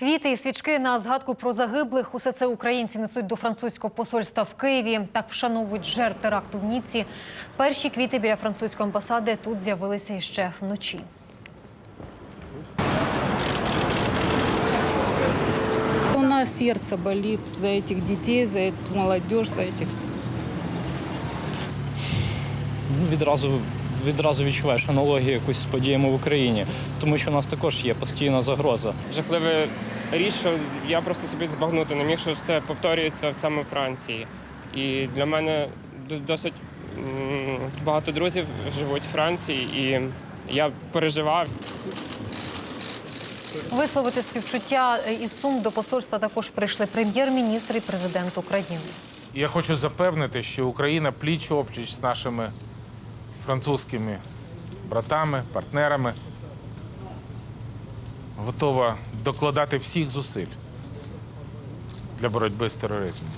Квіти і свічки на згадку про загиблих. Усе це українці несуть до французького посольства в Києві. Так вшановують жертв теракту в Ніці. Перші квіти біля французької амбасади тут з'явилися іще вночі. У нас сердце болит за этих детей, за эту молодежь, за этих Ну, відразу, відразу відчуваєш аналогію якусь з подіями в Україні, тому що у нас також є постійна загроза. жахлива річ, що я просто собі збагнути не міг, що це повторюється саме в Франції. І для мене досить багато друзів живуть в Франції, і я переживав. Висловити співчуття і сум до посольства також прийшли прем'єр-міністр і президент України. Я хочу запевнити, що Україна пліч опліч з нашими французькими братами, партнерами готова докладати всіх зусиль для боротьби з тероризмом.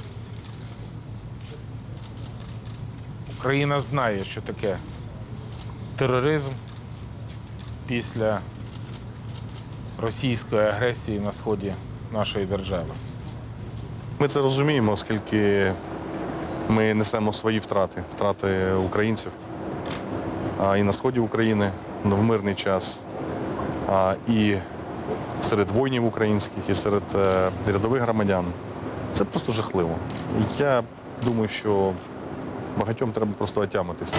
Україна знає, що таке тероризм після російської агресії на сході нашої держави. Ми це розуміємо, оскільки ми несемо свої втрати, втрати українців і на сході України в мирний час, і серед воїнів українських, і серед е, рядових громадян. Це просто жахливо. Я думаю, що багатьом треба просто отямитись.